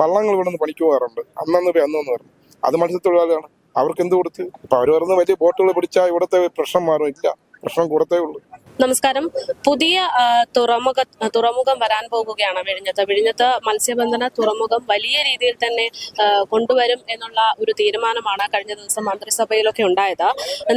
വള്ളങ്ങൾ ഇവിടെ നിന്ന് പണിക്ക് പോകാറുണ്ട് അന്നന്ന് പോയി അന്നു പറഞ്ഞു. അത് മത്സ്യത്തൊഴിലാളിയാണ്. അവർക്ക് എന്ത് കൊടുത്ത്? അപ്പൊ അവർ പറഞ്ഞ് വലിയ ബോട്ടുകൾ പിടിച്ചാൽ ഇവിടുത്തെ പ്രശ്നം മാറും. ഇല്ല. പ്രശ്നം കൂടത്തേ ഉള്ളൂ. നമസ്കാരം. പുതിയ തുറമുഖ തുറമുഖം വരാൻ പോകുകയാണ് വിഴിഞ്ഞത്ത്. വിഴിഞ്ഞത്ത് മത്സ്യബന്ധന തുറമുഖം വലിയ രീതിയിൽ തന്നെ കൊണ്ടുവരും എന്നുള്ള ഒരു തീരുമാനമാണ് കഴിഞ്ഞ ദിവസം മന്ത്രിസഭയിലൊക്കെ ഉണ്ടായത്.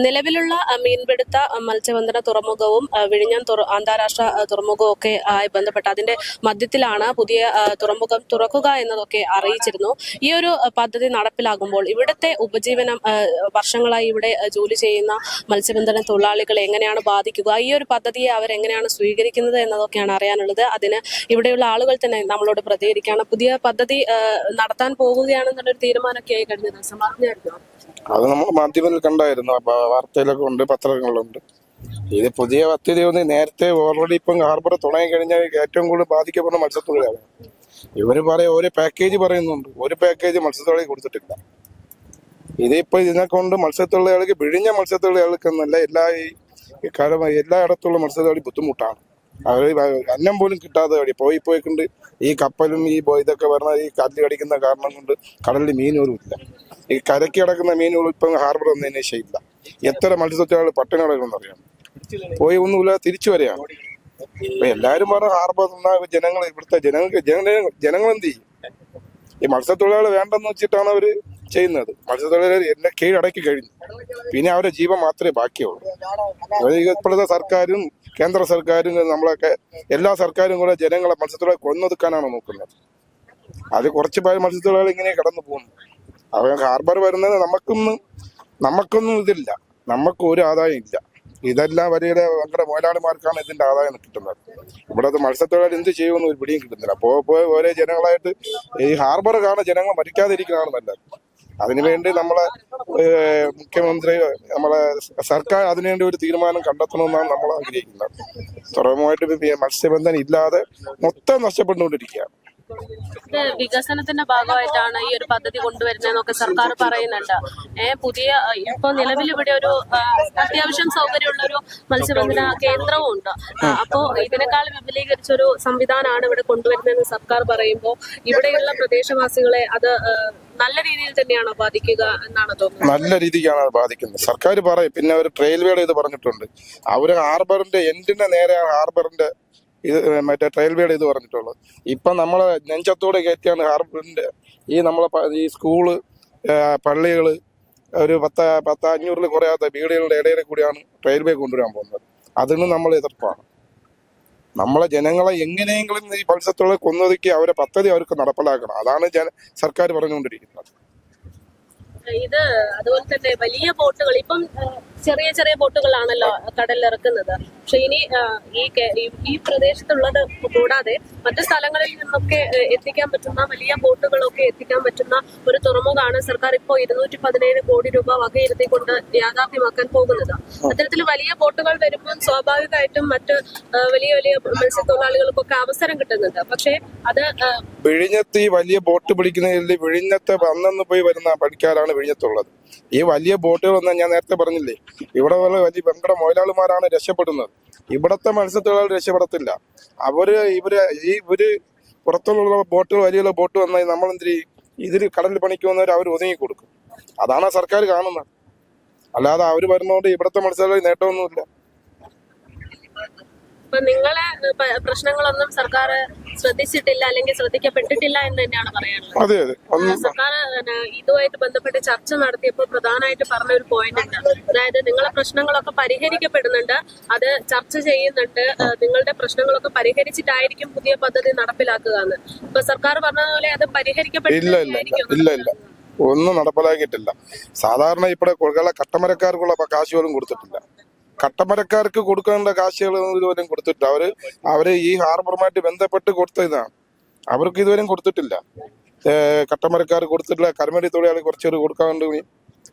നിലവിലുള്ള മീൻപിടുത്ത മത്സ്യബന്ധന തുറമുഖവും വിഴിഞ്ഞം അന്താരാഷ്ട്ര തുറമുഖവും ഒക്കെ ആയി ബന്ധപ്പെട്ട് അതിന്റെ മധ്യത്തിലാണ് പുതിയ തുറമുഖം തുറക്കുക എന്നതൊക്കെ അറിയിച്ചിരുന്നു. ഈ ഒരു പദ്ധതി നടപ്പിലാകുമ്പോൾ ഇവിടുത്തെ ഉപജീവനം വർഷങ്ങളായി ഇവിടെ ജോലി ചെയ്യുന്ന മത്സ്യബന്ധന തൊഴിലാളികളെ എങ്ങനെയാണ് ബാധിക്കുക? ഈ ഒരു പദ്ധതിയെ അവരെങ്ങനെയാണ് സ്വീകരിക്കുന്നത് എന്നതൊക്കെയാണ് അറിയാനുള്ളത്. അതിന് ഇവിടെയുള്ള ആളുകൾ തന്നെ നമ്മളോട് പ്രതികരിക്കുകയാണ്. പുതിയ പദ്ധതി നടത്താൻ പോകുകയാണെന്നുള്ളൊരു തീരുമാനമൊക്കെ ആയി കഴിഞ്ഞ ദിവസം. അത് നമ്മൾ മാധ്യമത്തിൽ കണ്ടായിരുന്നു. വാർത്തയിലൊക്കെ ഉണ്ട് പത്രങ്ങളിലുണ്ട്. ഇത് പുതിയ പദ്ധതി ഒന്ന് നേരത്തെ ഓൾറെഡി ഇപ്പം ഹാർബർ തുടങ്ങി കഴിഞ്ഞാൽ ഏറ്റവും കൂടുതൽ ബാധിക്കപ്പെടുന്ന മത്സ്യത്തൊഴിലാണ് ഇവർ പറയും ഒരു പാക്കേജ് പറയുന്നുണ്ട്. ഒരു പാക്കേജ് മത്സ്യത്തൊഴിലാളി കൊടുത്തിട്ടില്ല. ഇതിപ്പോ ഇതിനെ കൊണ്ട് മത്സ്യത്തൊഴിലാളികൾക്ക് വിഴിഞ്ഞ മത്സ്യത്തൊഴിലാളികൾക്കെന്നല്ല എല്ലാ ഈ കടമ എല്ലായിടത്തുള്ള മത്സ്യത്തൊഴിലാളി ബുദ്ധിമുട്ടാണ്. അവർ അന്നം പോലും കിട്ടാതെ വഴി പോയി പോയിക്കൊണ്ട് ഈ കപ്പലും ഈ ഇതൊക്കെ പറഞ്ഞ ഈ കല്ല് കടിക്കുന്ന കാരണം കൊണ്ട് കടലിൽ മീനുകളും ഇല്ല. ഈ കരയ്ക്ക് കിടക്കുന്ന മീനുകൾ ഇപ്പം ഹാർബർ ഒന്നതിന് ശേഷിയില്ല എത്ര മത്സ്യത്തൊഴിലാളി പട്ടിണി കിടക്കുമെന്ന് അറിയാം പോയി ഒന്നുമില്ല തിരിച്ചു വരെയാണ് ഇപ്പൊ എല്ലാരും പറഞ്ഞ ഹാർബർ ജനങ്ങൾ ഇവിടുത്തെ ജനങ്ങൾക്ക് ജന- ജനങ്ങൾ എന്ത് ചെയ്യും? ഈ മത്സ്യത്തൊഴിലാളി വേണ്ടെന്ന് വെച്ചിട്ടാണ് അവർ ചെയ്യുന്നത്. മത്സ്യത്തൊഴിലാളികൾ എന്നെ കീഴടക്കി കഴിഞ്ഞു. പിന്നെ അവരുടെ ജീവൻ മാത്രമേ ബാക്കിയുള്ളൂ. അത് ഇപ്പോഴത്തെ സർക്കാരും കേന്ദ്ര സർക്കാരും നമ്മളൊക്കെ എല്ലാ സർക്കാരും കൂടെ ജനങ്ങളെ മത്സ്യത്തൊഴിലാളി കൊന്നൊതുക്കാനാണ് നോക്കുന്നത്. അത് കുറച്ച് പേര് മത്സ്യത്തൊഴിലാളി ഇങ്ങനെ കടന്നു പോകുന്നു. അവർ ഹാർബർ വരുന്നത് നമുക്കൊന്നും നമുക്കൊന്നും ഇതില്ല. നമുക്ക് ഒരു ആദായം ഇല്ല. ഇതെല്ലാം വലിയ ഭയങ്കര മുതലാളിമാർക്കാണ് ഇതിന്റെ ആദായം കിട്ടുന്നത്. ഇവിടുത്തെ മത്സ്യത്തൊഴിലാളി എന്ത് ചെയ്യുമെന്ന് ഒരു പിടിയും കിട്ടുന്നില്ല. പോ പോയ ഓരോ ജനങ്ങളായിട്ട് ഈ ഹാർബർ കാണാൻ ജനങ്ങൾ മരിക്കാതിരിക്കുന്നതാണ് നല്ലത്. അതിനുവേണ്ടി നമ്മളെ മുഖ്യമന്ത്രി നമ്മളെ സർക്കാർ അതിനുവേണ്ടി ഒരു തീരുമാനം കണ്ടെത്തണമെന്നാണ് നമ്മൾ ആഗ്രഹിക്കുന്നത്. തുറമുഖമായിട്ട് മത്സ്യബന്ധനം ഇല്ലാതെ മൊത്തം നഷ്ടപ്പെട്ടുകൊണ്ടിരിക്കുകയാണ്. വികസനത്തിന്റെ ഭാഗമായിട്ടാണ് ഈ ഒരു പദ്ധതി കൊണ്ടുവരുന്നതെന്നൊക്കെ സർക്കാർ പറയുന്നുണ്ട്. ഏർ പുതിയ ഇപ്പൊ നിലവിൽ ഇവിടെ ഒരു അത്യാവശ്യം സൗകര്യമുള്ള ഒരു മത്സ്യബന്ധന കേന്ദ്രവും ഉണ്ട്. അപ്പോ ഇതിനേക്കാൾ വിപുലീകരിച്ച ഒരു സംവിധാനമാണ് ഇവിടെ കൊണ്ടുവരുന്നതെന്ന് സർക്കാർ പറയുമ്പോൾ ഇവിടെയുള്ള പ്രദേശവാസികളെ അത് നല്ല രീതിയിൽ തന്നെയാണോ ബാധിക്കുക എന്നാണ് തോന്നുന്നത്? നല്ല രീതിക്കാണ് ബാധിക്കുന്നത്. സർക്കാർ പറയും പിന്നെ അവർ റെയിൽവേയുടെ ഇത് പറഞ്ഞിട്ടുണ്ട്. അവർ ഹാർബറിന്റെ എൻഡിന്റെ നേരെയാണ് ഹാർബറിന്റെ ഇത് മറ്റേ റെയിൽവേയുടെ ഇത് പറഞ്ഞിട്ടുള്ളത് ഇപ്പൊ നമ്മളെ നെഞ്ചത്തോടെ കയറ്റിയാണ് ഹാർബറിന്റെ ഈ നമ്മളെ ഈ സ്കൂൾ പള്ളികൾ ഒരു പത്ത് പത്ത് അഞ്ഞൂറിൽ കുറയാത്ത വീടുകളുടെ ഇടയിൽ കൂടിയാണ് റെയിൽവേ കൊണ്ടുവരാൻ പോകുന്നത്. അതിന് നമ്മൾ എതിർപ്പാണ്. നമ്മളെ ജനങ്ങളെ എങ്ങനെയെങ്കിലും ഈ മത്സ്യത്തോടെ കൊന്നൊതുക്കി അവരെ പദ്ധതി അവർക്ക് നടപ്പിലാക്കണം. അതാണ് സർക്കാർ പറഞ്ഞുകൊണ്ടിരിക്കുന്നത്. ഇത് അതുപോലെ തന്നെ വലിയ ബോട്ടുകൾ. ഇപ്പം ചെറിയ ചെറിയ ബോട്ടുകളാണല്ലോ കടലിൽ ഇറക്കുന്നത് പക്ഷെ ഇനി ഈ ഈ- പ്രദേശത്തുള്ളത് കൂടാതെ മറ്റു സ്ഥലങ്ങളിൽ നിന്നൊക്കെ എത്തിക്കാൻ പറ്റുന്ന വലിയ ബോട്ടുകളൊക്കെ എത്തിക്കാൻ പറ്റുന്ന ഒരു തുറമുഖമാണ് സർക്കാർ ഇപ്പോൾ ഇരുന്നൂറ്റി പതിനേഴ് കോടി രൂപ വകയിരുത്തിക്കൊണ്ട് യാഥാർത്ഥ്യമാക്കാൻ പോകുന്നത്. അത്തരത്തിൽ വലിയ ബോട്ടുകൾ വരുമ്പോൾ സ്വാഭാവികമായിട്ടും മറ്റ് വലിയ വലിയ മത്സ്യത്തൊഴിലാളികൾക്കൊക്കെ അവസരം കിട്ടുന്നുണ്ട്. പക്ഷേ അത് വിഴിഞ്ഞത്ത് ഈ വലിയ ബോട്ട് പിടിക്കുന്നതിൽ വിഴിഞ്ഞത്ത് വന്നു പോയി വരുന്ന പണിക്കാരാണ് വിഴിഞ്ഞത്തുള്ളത്. ഈ വലിയ ബോട്ടുകളൊന്നും ഞാൻ നേരത്തെ പറഞ്ഞില്ലേ? ഇവിടെ ഉള്ള വലിയ വെങ്കട മൊയിലാളിമാരാണ് രക്ഷപ്പെടുന്നത്. ഇവിടത്തെ മത്സ്യത്തൊഴിലാളി രക്ഷപ്പെടത്തില്ല. അവർ ഇവർ ഈ ഇവർ പുറത്തുള്ള ബോട്ടുകൾ വലിയ ബോട്ട് വന്നാൽ നമ്മൾ എന്തിരി ഇതിൽ കടലിൽ പണിക്ക് വന്നവർ അവർ ഒതുങ്ങി കൊടുക്കും. അതാണ് സർക്കാർ കാണുന്നത്. അല്ലാതെ അവർ വരുന്നതുകൊണ്ട് ഇവിടുത്തെ മത്സ്യത്തൊഴിലാളി നേട്ടമൊന്നുമില്ല. ഇപ്പൊ നിങ്ങളെ പ്രശ്നങ്ങളൊന്നും സർക്കാർ ശ്രദ്ധിച്ചിട്ടില്ല അല്ലെങ്കിൽ ശ്രദ്ധിക്കപ്പെട്ടിട്ടില്ല എന്ന് തന്നെയാണ് പറയാനുള്ളത്. സർക്കാർ ഇതുമായിട്ട് ബന്ധപ്പെട്ട് ചർച്ച നടത്തിയപ്പോൾ പ്രധാനമായിട്ട് പറഞ്ഞ ഒരു പോയിന്റ് ഉണ്ട്. അതായത് നിങ്ങളെ പ്രശ്നങ്ങളൊക്കെ പരിഹരിക്കപ്പെടുന്നുണ്ട് അത് ചർച്ച ചെയ്യുന്നുണ്ട് നിങ്ങളുടെ പ്രശ്നങ്ങളൊക്കെ പരിഹരിച്ചിട്ടായിരിക്കും പുതിയ പദ്ധതി നടപ്പിലാക്കുക എന്ന് ഇപ്പൊ സർക്കാർ പറഞ്ഞതുപോലെ അത് പരിഹരിക്കപ്പെട്ടില്ല ഒന്നും നടപ്പിലാക്കിയിട്ടില്ല. സാധാരണ ഇവിടെ കൊള്ള കട്ടമരക്കാർക്കുള്ള കാശ് പോലും കൊടുത്തിട്ടില്ല. കട്ടമരക്കാർക്ക് കൊടുക്കേണ്ട കാശുകൾ ഇതുവരെയും കൊടുത്തിട്ടില്ല. അവർ അവർ ഈ ഹാർബറുമായിട്ട് ബന്ധപ്പെട്ട് കൊടുത്ത ഇതാണ്. അവർക്ക് ഇതുവരെയും കൊടുത്തിട്ടില്ല. കട്ടമരക്കാർ കൊടുത്തിട്ടില്ല. കർമ്മടി തൊഴിലാളി കുറച്ചൊരു കൊടുക്കാൻ വേണ്ടി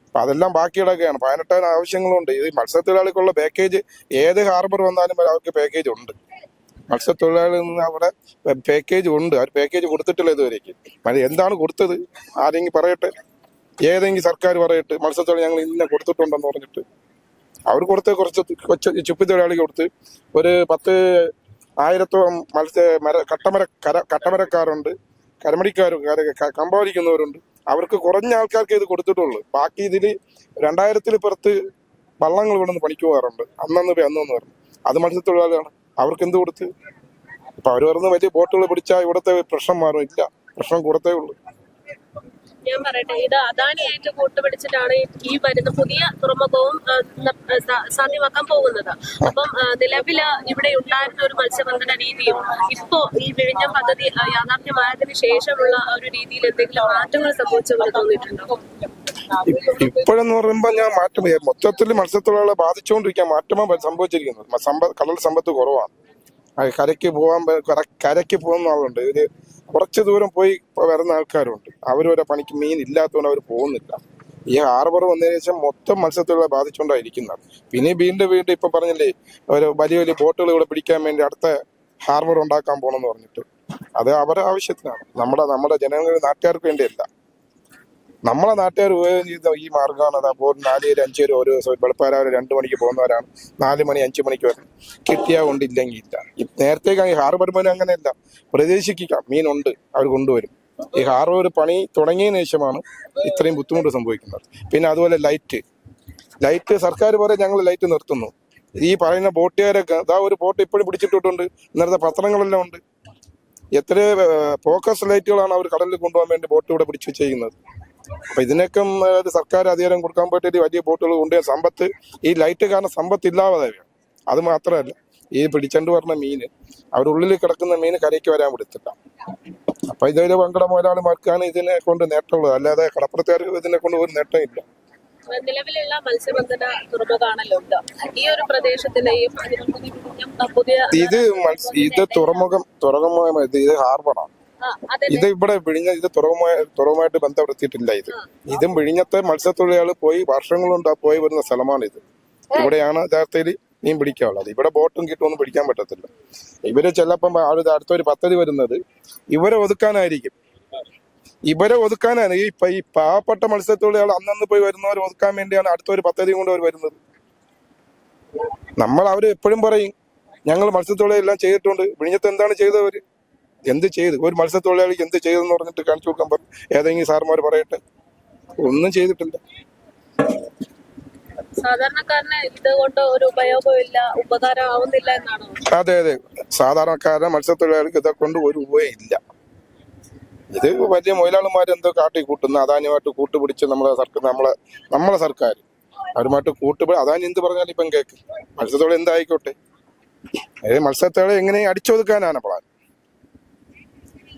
അപ്പൊ അതെല്ലാം ബാക്കി കിടക്കുകയാണ് പതിനെട്ടായിരം ആവശ്യങ്ങളുണ്ട്. ഈ മത്സ്യത്തൊഴിലാളിക്കുള്ള പാക്കേജ് ഏത് ഹാർബർ വന്നാലും അവർക്ക് പാക്കേജ് ഉണ്ട്. മത്സ്യത്തൊഴിലാളി അവിടെ പാക്കേജ് ഉണ്ട്. അവർ പാക്കേജ് കൊടുത്തിട്ടില്ല ഇതുവരേക്ക്. എന്താണ് കൊടുത്തത്? ആരെങ്കിലും പറയട്ടെ. ഏതെങ്കിലും സർക്കാർ പറയട്ടെ. മത്സ്യത്തൊഴിലാളി ഞങ്ങൾ ഇന്ന കൊടുത്തിട്ടുണ്ടെന്ന് പറഞ്ഞിട്ട്. അവർ കൊടുത്ത് കുറച്ച് കൊച്ചു ചുപ്പി തൊഴിലാളി കൊടുത്ത് ഒരു പത്ത് ആയിരത്തോളം മത്സ്യ മര കട്ടമര കര കട്ടമരക്കാരുണ്ട്. കരമടിക്കാരും കമ്പാദിക്കുന്നവരുണ്ട് അവർക്ക് കുറഞ്ഞ ആൾക്കാർക്ക് ഇത് കൊടുത്തിട്ടുള്ളൂ. ബാക്കി ഇതിൽ രണ്ടായിരത്തിൽ പുറത്ത് വള്ളങ്ങൾ ഇവിടെ നിന്ന് പണിക്ക് പോകാറുണ്ട്. അന്നന്ന് പോയി അന്നു പറഞ്ഞു. അത് മത്സ്യത്തൊഴിലാളിയാണ് അവർക്ക് എന്ത് കൊടുത്ത്? ഇപ്പൊ അവർ പറഞ്ഞ് വലിയ ബോട്ടുകൾ പിടിച്ചാൽ ഇവിടുത്തെ പ്രശ്നം മാറും. ഇല്ല. പ്രശ്നം കൊടുത്തേ ഉള്ളൂ. ഞാൻ പറയട്ടെ ഇത് അദാനിയായിട്ട് കൂട്ടുപിടിച്ചിട്ടാണ് ഈ- വരുന്ന പുതിയ തുറമുഖവും സാധ്യമാക്കാൻ പോകുന്നത്. അപ്പം നിലവിൽ ഇവിടെ ഉണ്ടായിരുന്ന ഒരു മത്സ്യബന്ധന രീതിയും ഇപ്പോ ഈ വിഴിഞ്ഞം പദ്ധതി യാഥാർത്ഥ്യമായതിന് ശേഷമുള്ള ഒരു രീതിയിൽ എന്തെങ്കിലും മാറ്റങ്ങൾ സംഭവിച്ചു പോലെ തോന്നിയിട്ടുണ്ടോ? ഇപ്പോഴെന്ന് പറയുമ്പോൾ ഞാൻ മാറ്റം മൊത്തത്തിൽ മത്സ്യത്തൊഴിലാളികളെ ബാധിച്ചുകൊണ്ടിരിക്കാൻ മാറ്റമാണ് സംഭവിച്ചിരിക്കുന്നത് സമ്പത്ത് സമ്പ കടൽ സമ്പത്ത് കുറവാണ്. കരയ്ക്ക് പോകാൻ കരയ്ക്ക് പോകുന്ന ആളുണ്ട്. ഒരു കുറച്ച് ദൂരം പോയി വരുന്ന ആൾക്കാരുണ്ട്. അവരൊരു പണിക്ക് മീൻ ഇല്ലാത്തതുകൊണ്ട് അവർ പോകുന്നില്ല. ഈ ഹാർബർ വന്നതിന് ശേഷം മൊത്തം മത്സ്യത്തൊഴിലാളെ ബാധിച്ചുകൊണ്ടായിരിക്കുന്നത് പിന്നെ വീണ്ടും വീണ്ടും ഇപ്പൊ പറഞ്ഞില്ലേ ഒരു വലിയ വലിയ ബോട്ടുകൾ ഇവിടെ പിടിക്കാൻ വേണ്ടി അടുത്ത ഹാർബർ ഉണ്ടാക്കാൻ പോകണമെന്ന് പറഞ്ഞിട്ട്. അത് അവരുടെ ആവശ്യത്തിനാണ്. നമ്മുടെ നമ്മുടെ ജനങ്ങൾ നാട്ടുകാർക്ക് വേണ്ടിയല്ല. നമ്മളെ നാട്ടുകാർ ഉപയോഗം ചെയ്ത ഈ മാർഗമാണ് അപ്പോൾ നാല് പേര് അഞ്ച് പേര് ഓരോ ദിവസം വെളുപ്പാരാവിലെ രണ്ട് മണിക്ക് പോകുന്നവരാണ്. നാല് മണി അഞ്ച് മണിക്ക് വരെ. കിട്ടിയാൽ കൊണ്ടില്ലെങ്കിൽ ഇല്ല ഈ ഹാർബർ പോലും അങ്ങനെയല്ല. പ്രതീക്ഷിക്കാം. മീനുണ്ട് അവർ കൊണ്ടുവരും. ഈ ഹാർബർ പണി തുടങ്ങിയ ശേഷമാണ് ഇത്രയും ബുദ്ധിമുട്ട് സംഭവിക്കുന്നത്. പിന്നെ അതുപോലെ ലൈറ്റ്. ലൈറ്റ് സർക്കാർ പോലെ ഞങ്ങൾ ലൈറ്റ് നിർത്തുന്നു. ഈ പറയുന്ന ബോട്ടുകാരൊക്കെ അതാ ഒരു ബോട്ട് ഇപ്പോഴും പിടിച്ചിട്ടിട്ടുണ്ട്. ഇന്നലത്തെ പത്രങ്ങളെല്ലാം ഉണ്ട്. എത്ര ഫോക്കസ് ലൈറ്റുകളാണ് അവർ കടലിൽ കൊണ്ടുപോകാൻ വേണ്ടി ബോട്ട് ഇവിടെ പിടിച്ചു വെച്ചിരിക്കുന്നത്. അപ്പൊ ഇതിനൊക്കെ സർക്കാർ അധികാരം കൊടുക്കാൻ പറ്റിയിട്ട് വലിയ ബോട്ടുകൾ കൊണ്ട് സമ്പത്ത് ഈ ലൈറ്റ് കാരണം സമ്പത്ത് ഇല്ലാതെ അത് മാത്രമല്ല ഈ പിടിച്ചണ്ട് പറഞ്ഞ മീന് അവരുള്ളിൽ കിടക്കുന്ന മീന് കരയ്ക്ക് വരാൻ വിടത്തില്ല. അപ്പൊ ഇതൊരു വങ്കട മുതലാളിമാർക്കാണ് ഇതിനെ കൊണ്ട് നേട്ടമുള്ളത്. അല്ലാതെ കടപ്പുറത്തുകാർക്ക് ഇതിനെ കൊണ്ട് ഒരു നേട്ടമില്ല നിലവിലുള്ള മത്സ്യബന്ധന തുറമുഖമാണല്ലോ ഈ ഒരു പ്രദേശത്തിലെയും ഇത് ഇത് തുറമുഖം തുറമുഖം ഇത് ഹാർബറാണ്. ഇത് ഇവിടെ വിഴിഞ്ഞ ഇത് തുറവുമായി തുറവുമായിട്ട് ബന്ധപ്പെടുത്തിയിട്ടില്ല ഇത്. ഇതും വിഴിഞ്ഞത്തെ മത്സ്യത്തൊഴിലാളി പോയി വർഷങ്ങൾ കൊണ്ട് പോയി വരുന്ന സ്ഥലമാണ് ഇത്. ഇവിടെയാണ് യഥാർത്ഥത്തിൽ മീൻ പിടിക്കാനുള്ളത്. ഇവിടെ ബോട്ടും കിട്ടുമൊന്നും പിടിക്കാൻ പറ്റത്തില്ല. ഇവർ ചിലപ്പം അടുത്തൊരു പദ്ധതി വരുന്നത് ഇവരെ ഒതുക്കാനായിരിക്കും. ഇവരെ ഒതുക്കാനാണ്. ഈ ഈ പാവപ്പെട്ട മത്സ്യത്തൊഴിലാളികൾ അന്നന്ന് പോയി വരുന്നവർ ഒതുക്കാൻ വേണ്ടിയാണ് അടുത്തൊരു പദ്ധതി കൊണ്ട് അവർ വരുന്നത്. നമ്മൾ അവർ എപ്പോഴും പറയും ഞങ്ങൾ മത്സ്യത്തൊഴിലെല്ലാം ചെയ്തിട്ടുണ്ട്. വിഴിഞ്ഞത്ത് എന്താണ് ചെയ്തവര് എന്ത് ചെയ്ത്? ഒരു മത്സ്യത്തൊഴിലാളിക്ക് എന്ത് ചെയ്തെന്ന് പറഞ്ഞിട്ട് കാണിച്ചു കൊടുക്കാൻ പറഞ്ഞു. ഏതെങ്കിലും സാർമാർ പറയട്ടെ. ഒന്നും ചെയ്തിട്ടില്ല. സാധാരണക്കാരന് ഇതുകൊണ്ട് ഒരു ഉപയോഗമില്ല ഉപകാരം ആവുന്നില്ല എന്നാണ്? അതെ അതെ. സാധാരണക്കാരന് മത്സ്യത്തൊഴിലാളിക്ക് ഇതൊക്കെ കൊണ്ട് ഒരു ഉപയോഗം ഇല്ല. ഇത് വലിയ മുതലാളിമാരെന്തോ കാട്ടി കൂട്ടുന്ന അതാനുമായിട്ട് കൂട്ടുപിടിച്ച് നമ്മളെ സർക്കാർ നമ്മളെ നമ്മളെ സർക്കാർ അവരുമായിട്ട് കൂട്ടുപിടി അദാനി എന്ത് പറഞ്ഞാലും ഇപ്പം കേക്ക്. മത്സ്യത്തൊഴിൽ എന്തായിക്കോട്ടെ? ഏത് മത്സ്യത്തൊഴിൽ എങ്ങനെ അടിച്ചൊതുക്കാനാണ് പ്ലാൻ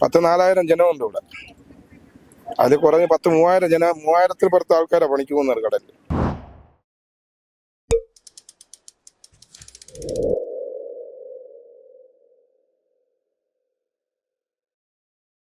പത്ത് നാലായിരം ജനമുണ്ട് ഇവിടെ. അതിൽ കുറഞ്ഞ് പത്ത് മൂവായിരം ജന മൂവായിരത്തിൽ പുറത്ത് ആൾക്കാരെ പണിക്ക് പോകുന്നത് കടലിൽ